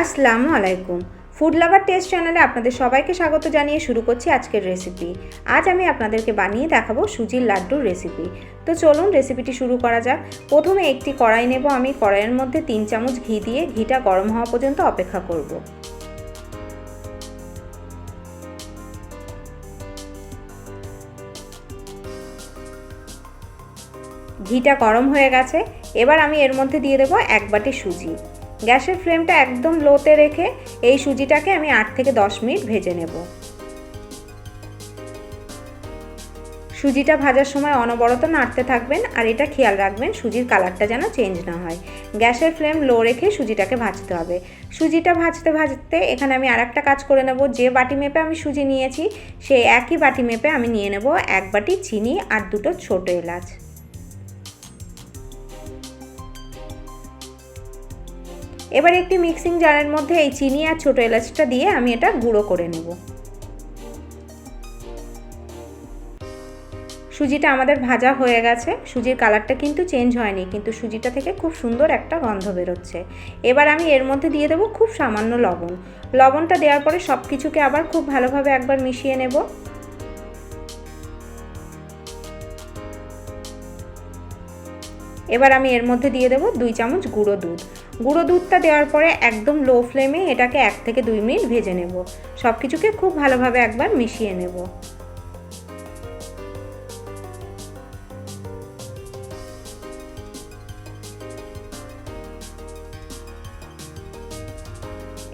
আসসালামু আলাইকুম। Food lover test চ্যানেলে আপনাদের সবাইকে স্বাগত জানিয়ে শুরু করছি আজকের রেসিপি আজ আমি আপনাদেরকে বানিয়ে দেখাবো সুজির লাড্ডুর রেসিপি তো চলুন রেসিপিটি শুরু করা যাক। প্রথমে একটি কড়াই নেব আমি। কড়াইয়ের মধ্যে তিন চামচ ঘি দিয়ে ঘিটা গরম হওয়া পর্যন্ত অপেক্ষা করব। ঘিটা গরম হয়ে গেছে। এবার আমি এর মধ্যে দিয়ে দেবো এক বাটি সুজি। গ্যাসের ফ্লেমটা একদম লোতে রেখে এই সুজিটাকে আমি আট থেকে দশ মিনিট ভেজে নেব। সুজিটা ভাজার সময় অনবরত নাড়তে থাকবেন আর এটা খেয়াল রাখবেন সুজির কালারটা যেন চেঞ্জ না হয়। গ্যাসের ফ্লেম লো রেখে সুজিটাকে ভাজতে হবে। সুজিটা ভাজতে ভাজতে এখানে আমি আর একটা কাজ করে নেব। যে বাটি মেপে আমি সুজি নিয়েছি, সেই একই বাটি মেপে আমি নিয়ে নেব এক বাটি চিনি আর দুটো ছোটো এলাচ। এবার একটি মিক্সিং জারের মধ্যে এই চিনি আর ছোটো এলাচটা দিয়ে আমি এটা গুঁড়ো করে নেব। সুজিটা আমাদের ভাজা হয়ে গেছে। সুজির কালারটা কিন্তু চেঞ্জ হয়নি, কিন্তু সুজিটা থেকে খুব সুন্দর একটা গন্ধ বেরোচ্ছে। এবার আমি এর মধ্যে দিয়ে দেবো খুব সামান্য লবণ। লবণটা দেওয়ার পরে সব কিছুকে আবার খুব ভালোভাবে একবার মিশিয়ে নেব। এবার আমি এর মধ্যে দিয়ে দেবো দুই চামচ গুঁড়ো দুধ। গুঁড়ো দুধটা দেওয়ার পরে একদম লো ফ্লেমে এটাকে এক থেকে দুই মিনিট ভেজে নেব। সব কিছুকে খুব ভালোভাবে একবার মিশিয়ে নেব।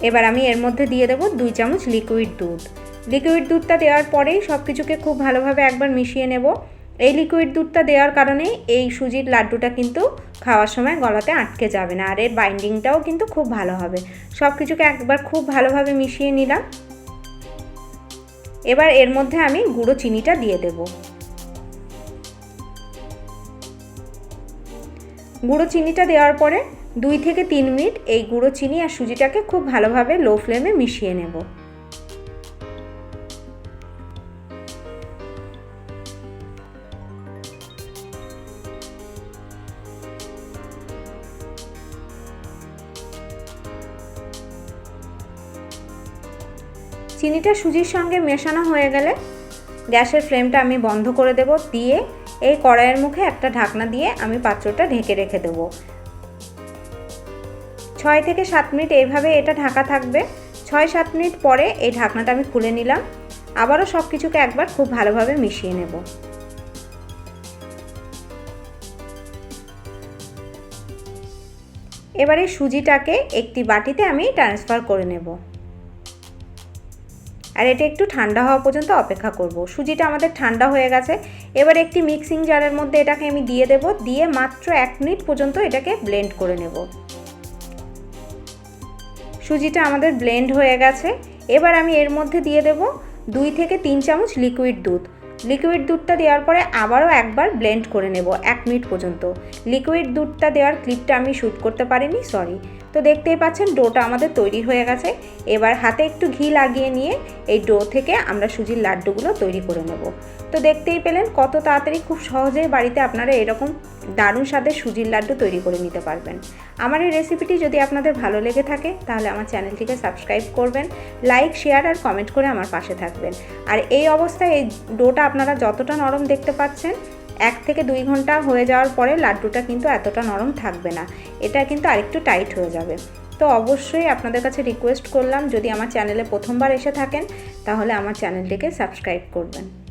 এবার আমি এর মধ্যে দিয়ে দেবো দুই চামচ লিকুইড দুধ। লিকুইড দুধটা দেওয়ার পরেই সব কিছুকে খুব ভালোভাবে একবার মিশিয়ে নেব। এই লিকুইড দুধটা দেওয়ার কারণে এই সুজির লাড্ডুটা কিন্তু খাওয়ার সময় গলাতে আটকে যাবে না। আর এর বাইন্ডিংটাও কিন্তু খুব ভালো হবে। সব কিছুকে একবার খুব ভালোভাবে মিশিয়ে নিলাম। এবার এর মধ্যে আমি গুঁড়ো চিনিটা দিয়ে দেব। গুঁড়ো চিনিটা দেওয়ার পরে দুই থেকে তিন মিনিট এই গুঁড়ো চিনি আর সুজিটাকে খুব ভালোভাবে লো ফ্লেমে মিশিয়ে নেব। চিনিটা সুজির সঙ্গে মেশানো হয়ে গেলে গ্যাসের ফ্লেমটা আমি বন্ধ করে দেব, দিয়ে এই কড়াইয়ের মুখে একটা ঢাকনা দিয়ে আমি পাত্রটা ঢেকে রেখে দেব। ছয় থেকে সাত মিনিট এইভাবে এটা ঢাকা থাকবে। ছয় সাত মিনিট পরে এই ঢাকনাটা আমি খুলে নিলাম। আবারও সব কিছুকে একবার খুব ভালোভাবে মিশিয়ে নেব। এবারে সুজিটাকে একটি বাটিতে আমি ট্রান্সফার করে নেব। আর এটা একটু ঠান্ডা হওয়া পর্যন্ত অপেক্ষা করব। সুজিটা আমাদের ঠান্ডা হয়ে গেছে। এবার একটি মিক্সিং জারের মধ্যে এটাকে আমি দিয়ে দেব। দিয়ে মাত্র এক মিনিট পর্যন্ত এটাকে ব্লেন্ড করে নেব। সুজিটা আমাদের ব্লেন্ড হয়ে গেছে। এবার আমি এর মধ্যে দিয়ে দেব দুই থেকে তিন চামচ লিকুইড দুধ। লিকুইড দুধটা দেওয়ার পরে আবারও একবার ব্লেন্ড করে নেব, এক মিনিট পর্যন্ত। লিকুইড দুধটা দেওয়ার ক্লিপটা আমি শ্যুট করতে পারিনি সরি তো দেখতেই পাচ্ছেন, ডোটা আমাদের তৈরি হয়ে গেছে। এবার হাতে একটু ঘি লাগিয়ে নিয়ে এই ডো থেকে আমরা সুজির লাড্ডুগুলো তৈরি করে নেব। তো দেখতেই পেলেন কত তাড়াতাড়ি খুব সহজেই বাড়িতে আপনারা এরকম দারুণ স্বাদের সুজির লাড্ডু তৈরি করে নিতে পারবেন। আমার এই রেসিপিটি যদি আপনাদের ভালো লেগে থাকে, তাহলে আমার চ্যানেলটিকে সাবস্ক্রাইব করবেন লাইক শেয়ার আর কমেন্ট করে আমার পাশে থাকবেন। আর এই অবস্থায় এই ডোটা আপনারা যতটা নরম দেখতে পাচ্ছেন, এক থেকে দুই ঘণ্টা হয়ে যাওয়ার পরে লাড্ডুটা কিন্তু এতটা নরম থাকবে না। এটা কিন্তু আরেকটু টাইট হয়ে যাবে। তো অবশ্যই আপনাদের কাছে রিকোয়েস্ট করলাম, যদি আমার চ্যানেলে প্রথমবার এসে থাকেন, তাহলে আমার চ্যানেলটিকে সাবস্ক্রাইব করবেন।